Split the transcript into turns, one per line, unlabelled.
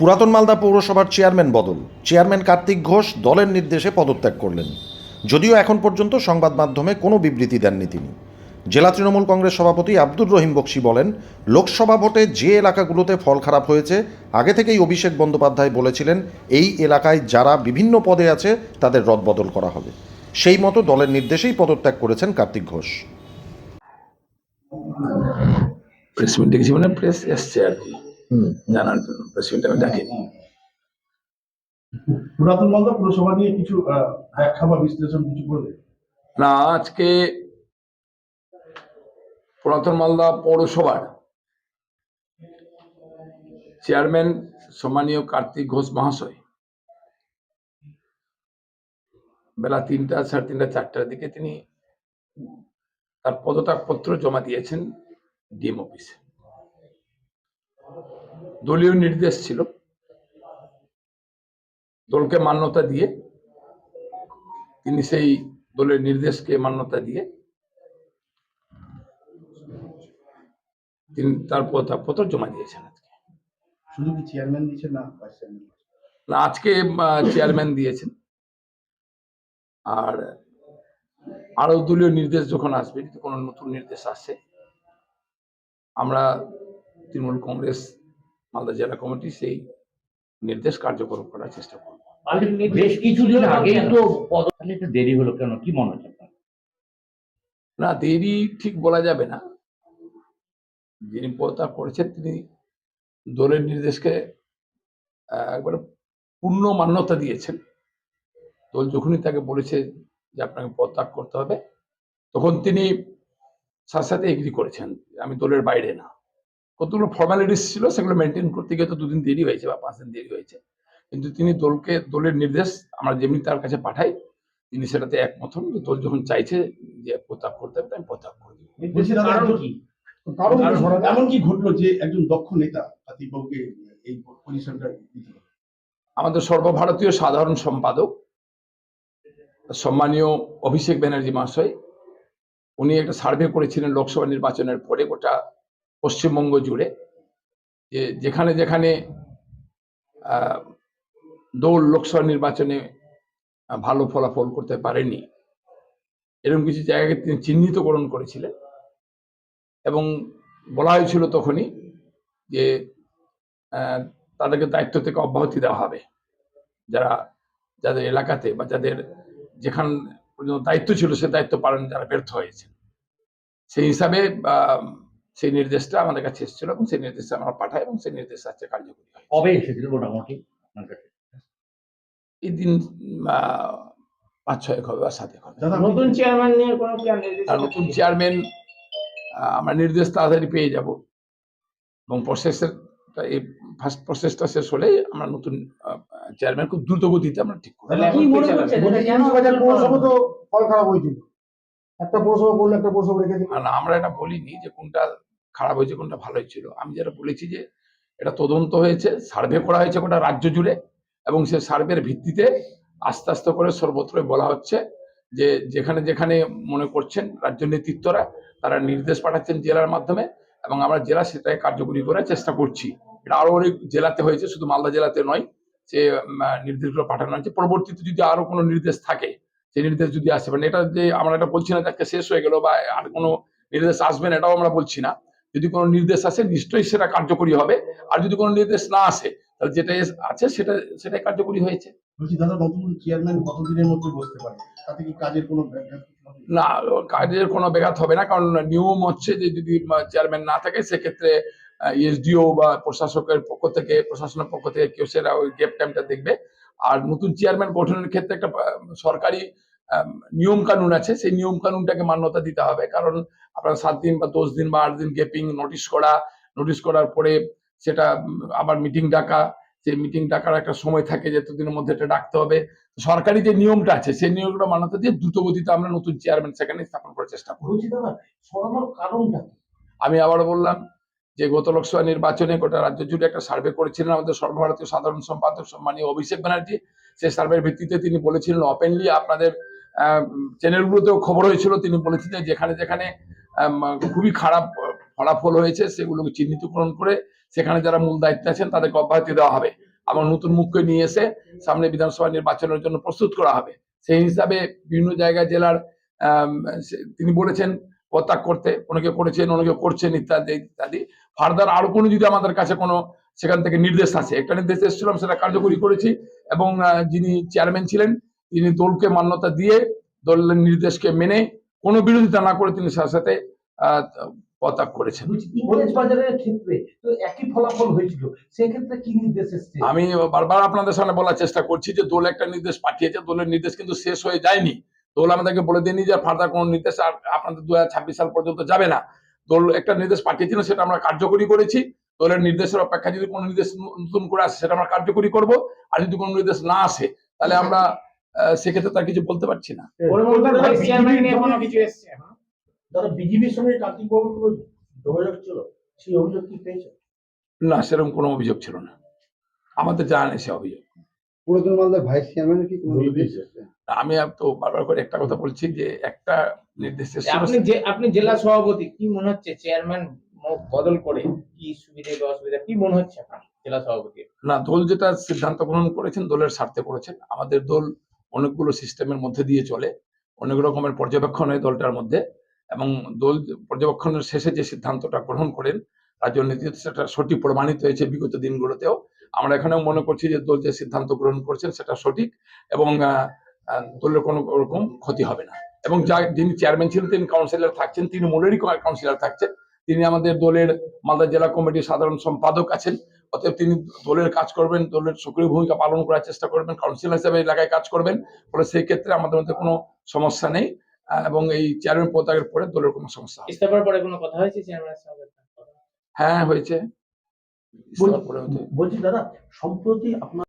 পুরাতন মালদা পৌরসভার চেয়ারম্যান বদল। চেয়ারম্যান কার্তিক ঘোষ দলের নির্দেশে পদত্যাগ করলেন। যদিও এখন পর্যন্ত সংবাদ মাধ্যমে কোনো বিবৃতি দেননি তিনি। জেলা তৃণমূল কংগ্রেস সভাপতি আব্দুর রহিম বক্সি বলেন, লোকসভা ভোটে যে এলাকাগুলোতে ফল খারাপ হয়েছে, আগে থেকেই অভিষেক বন্দ্যোপাধ্যায় বলেছিলেন, এই এলাকায় যারা বিভিন্ন পদে আছে, তাদের রদবদল করা হবে। সেই মতো দলের নির্দেশেই পদত্যাগ করেছেন কার্তিক ঘোষ।
প্রেস মিট মানে প্রেস এসছে আর কি। জানার জন্য প্রেস মিট আমি ডাকিনি
পুরাতন মালদা পুরসভা নিয়ে কিছু ব্যাখ্যা বা বিশ্লেষণ কিছু করবে?
না আজকে পুরাতন মালদা পৌরসভার চেয়ারম্যান সম্মানীয় কার্তিক ঘোষ মহাশয় বেলা তিনটা সাড়ে তিনটা চারটার দিকে তিনি তার পদত্যাগপত্র জমা দিয়েছেন ডিএম অফিসে। দলীয় নির্দেশ ছিল। দলকে মান্যতা দিয়ে তিনি সেই দলের নির্দেশকে মান্যতা দিয়ে তিনি তার পদত্যাগপত্র জমা দিয়েছেন আজকে।
শুধু কি চেয়ারম্যান দিচ্ছে না
না আজকে চেয়ারম্যান দিয়েছেন। আর আরও দলীয় নির্দেশ যখন আসবে যদি কোনো নতুন নির্দেশ আসে আমরা তৃণমূল কংগ্রেস মালদা জেলা কমিটি সেই নির্দেশ কার্যকর করার চেষ্টা করব।
বেশ কিছুদিন আগেই তো একটু দেরি হলো কেন? কি মনে হচ্ছে
না দেরি ঠিক বলা যাবে না। যিনি পদত্যাগ করেছেন তিনি দলের নির্দেশকে আহ, একবারে পূর্ণ মান্যতা দিয়েছেন। দল যখনই তাকে বলেছে যে আপনাকে পদত্যাগ করতে হবে তখন তিনি সাথে সাথে এগ্রি করেছেন আমি দলের বাইরে না। কতগুলো ফর্মালিটিস ছিল সেগুলো মেনটেন করতে গিয়ে তো দুদিন দেরি হয়েছে বা পাঁচ দিন দেরি হয়েছে। কিন্তু তিনি দলকে দলের নির্দেশ আমরা যেমনি তার কাছে পাঠাই তিনি সেটাতে একমত হন। দল যখন চাইছে যে প্রত্যাগ করতে হবে আমি প্রত্যাগ করে
কারণ কি?
কারণ
কারণ-
এমন কি ঘটলো যে একজন দক্ষ নেতা কাতিবাবুকে এই পজিশনটা
আমাদের সর্বভারতীয় সাধারণ সম্পাদক সম্মানীয় অভিষেক ব্যানার্জি মহাশয় উনি একটা সার্ভে করেছিলেন লোকসভা নির্বাচনের পরে গোটা পশ্চিমবঙ্গ জুড়ে যে যেখানে যেখানে দল লোকসভা নির্বাচনে ভালো ফলাফল করতে পারেনি, এরকম কিছু জায়গাকে তিনি চিহ্নিতকরণ করেছিলেন এবং বলা হয়েছিল তখনই যে তাদেরকে দায়িত্ব থেকে অব্যাহতি দেওয়া হবে। যারা, যাদের এলাকাতে বা যাদের যেখান পর্যন্ত দায়িত্ব ছিল সে দায়িত্ব পালন যারা ব্যর্থ হয়েছে। সেই হিসাবে সেই নির্দেশটা আমাদের কাছে এসেছিল এবং সেই নির্দেশটা আমরা পাঠাই এবং সেই নির্দেশ আজকে কার্যকরী হয়।
কবে এসেছিল মোটামুটি আপনার কাছে?
এই দিন পাঁচ ছয় হবে বা সাত এক হবে
নতুন চেয়ারম্যান নিয়ে কোনো
নতুন চেয়ারম্যান আমরা নির্দেশ তাড়াতাড়ি পেয়ে যাব। এবং প্রসেসের এই ফার্স্ট প্রসেসটা শেষ হলে আমরা নতুন চেয়ারম্যান খুব দ্রুত গতিতে আমরা ঠিক করব।
একটা পৌরসভা করল একটা পৌরসভা রেখে দিল।
আর আমরা এটা বলিনি যে কোনটা খারাপ হয়েছে, কোনটা ভালো হয়েছিল। আমি যেটা বলেছি যে এটা তদন্ত হয়েছে, সার্ভে করা হয়েছে গোটা রাজ্য জুড়ে এবং সে সার্ভের ভিত্তিতে আস্তে আস্তে করে সর্বত্রই বলা হচ্ছে যে যেখানে যেখানে মনে করছেন রাজ্য নেতৃত্বরা, তারা নির্দেশ পাঠাচ্ছেন জেলার মাধ্যমে এবং আমরা জেলা সেটাই কার্যকরী করার চেষ্টা করছি। এটা আরও অনেক জেলাতে হয়েছে, শুধু মালদা জেলাতে নয় যে নির্দেশগুলো পাঠানো হয়েছে। পরবর্তীতে যদি আরও কোনো নির্দেশ থাকে সেই নির্দেশ যদি আসে মানে এটা যে আমরা এটা বলছি না যে আজকে শেষ হয়ে গেল বা আর কোনো নির্দেশ আসবে না এটাও আমরা বলছি না। যদি কোনো নির্দেশ আসে নিশ্চয়ই সেটা কার্যকরী হবে। আর যদি কোনো নির্দেশ না আসে তাহলে যেটা আছে সেটা সেটাই কার্যকরী হয়েছে।
বলছি দাদা নতুন চেয়ারম্যান কতদিনের মধ্যে বসতে পারে? তাতে কি কাজের কোনো
না কাজের কোনো ব্যাঘাত হবে না কারণ নিয়ম হচ্ছে যে যদি চেয়ারম্যান না থাকে সেক্ষেত্রে এসডিও বা প্রশাসকের পক্ষ থেকে প্রশাসনের পক্ষ থেকে কেউ সেটা ওই গ্যাপ টাইমটা দেখবে। আর নতুন চেয়ারম্যান গঠনের ক্ষেত্রে একটা সরকারি নিয়ম কানুন আছে। সেই নিয়ম কানুনটাকে মান্যতা দিতে হবে। কারণ আপনার সাত দিন বা দশ দিন বা আট দিন গ্যাপিং নোটিশ করা নোটিশ করার পরে সেটা আবার মিটিং ডাকা যে মিটিং ডাকার একটা সময় থাকে যে এতদিনের মধ্যে এটা ডাকতে হবে। সরকারি যে নিয়মটা আছে সেই নিয়মটা মানাতে দিয়ে দ্রুত গতিতে আমরা নতুন চেয়ারম্যান সেখানে স্থাপন করার চেষ্টা করব।
কারণটা
আমি আবার বললাম যে গত লোকসভা নির্বাচনে গোটা রাজ্য জুড়ে একটা সার্ভে করেছিলেন আমাদের সর্বভারতীয় সাধারণ সম্পাদক সম্মানীয় অভিষেক ব্যানার্জি। সেই সার্ভের ভিত্তিতে তিনি বলেছিলেন ওপেনলি আপনাদের চ্যানেলগুলোতেও খবর হয়েছিল। তিনি বলেছিলেন যেখানে যেখানে খুবই খারাপ ফলাফল হয়েছে, সেগুলোকে চিহ্নিতকরণ করে সেখানে যারা মূল দায়িত্বে আছেন তাদেরকে অব্যাহতি দেওয়া হবে। আবার নতুন মুখকে নিয়ে এসে সামনে বিধানসভা নির্বাচনের জন্য প্রস্তুত করা হবে। সেই হিসাবে বিভিন্ন জায়গায়, জেলার তিনি বলেছেন পদত্যাগ করতে অনেকে করেছেন অনেকে করছেন ইত্যাদি ইত্যাদি। ফার্দার আরও কোনো যদি আমাদের কাছে কোনো সেখান থেকে নির্দেশ আছে একটা নির্দেশ এসেছিলাম সেটা কার্যকরী করেছি এবং যিনি চেয়ারম্যান ছিলেন তিনি দলকে মান্যতা দিয়ে দলের নির্দেশকে মেনে কোনো বিরোধিতা না করে তিনি সাথে সাথে আহ, পদত্যাগ করেছেন।
ক্ষেত্রে? একই ফলাফল হয়েছিল সেক্ষেত্রে কি নির্দেশ এসছে?
আমি বারবার আপনাদের সামনে বলার চেষ্টা করছি যে দল একটা নির্দেশ পাঠিয়েছে দলের নির্দেশ কিন্তু শেষ হয়ে যায়নি। দল আমাদেরকে বলে দেয়নি যে ফার্দার কোনো নির্দেশ আর আপনাদের দু সাল পর্যন্ত যাবে না। দল একটা নির্দেশ পাঠিয়েছিল সেটা আমরা কার্যকরী করেছি। দলের নির্দেশের অপেক্ষা যদি কোনো নির্দেশ নতুন করে আসে সেটা আমরা কার্যকরী করব। আর যদি কোনো নির্দেশ না আসে তাহলে আমরা সেক্ষেত্রে তার কিছু বলতে পারছি না।
বিজেপির সঙ্গে যোগাযোগ ছিল? সেই অভিযোগ কি পেয়েছে?
না সেরকম কোনো অভিযোগ ছিল না। আমাদের জানা নেই সে অভিযোগ।
পুরাতন মালদার ভাইস চেয়ারম্যানের কি কোনো নির্দেশ এসেছে?
আমি আর তো বারবার করে একটা কথা বলছি যে একটা নির্দেশ
আপনি যে আপনি জেলা সভাপতি কি মনে হচ্ছে চেয়ারম্যান বদল করে কি সুবিধা বা অসুবিধা? কি মনে হচ্ছে আপনার জেলা সভাপতি
না দল যেটা সিদ্ধান্ত গ্রহণ করেছেন দলের স্বার্থে করেছেন। আমাদের দল অনেকগুলো সিস্টেমের মধ্যে দিয়ে চলে। অনেক রকমের পর্যবেক্ষণ হয় দলটার মধ্যে এবং দল পর্যবেক্ষণের শেষে যে সিদ্ধান্তটা গ্রহণ করেন রাজনীতিতে সেটা সঠিক প্রমাণিত হয়েছে বিগত দিনগুলোতেও। আমরা এখানেও মনে করছি যে দল যে সিদ্ধান্ত গ্রহণ করছেন সেটা সঠিক এবং দলের কোনো রকম ক্ষতি হবে না। এবং যা যিনি চেয়ারম্যান ছিলেন তিনি কাউন্সিলর থাকছেন তিনি মূলেরই কাউন্সিলর থাকছেন। তিনি আমাদের দলের মালদা জেলা কমিটির সাধারণ সম্পাদক আছেন। অতএব তিনি দলের কাজ করবেন দলের সক্রিয় ভূমিকা পালন করার চেষ্টা করবেন কাউন্সিলর হিসেবে এলাকায় কাজ করবেন। ফলে সেই ক্ষেত্রে আমাদের মধ্যে কোনো সমস্যা নেই এবং এই চেয়ারম্যান পদত্যাগের পরে দলের কোনো সমস্যা
ইস্তফার পরে কোনো কথা হয়েছে? চেয়ারম্যানের সঙ্গে?
হ্যাঁ হয়েছে।
বলছি দাদা সম্প্রতি আপনার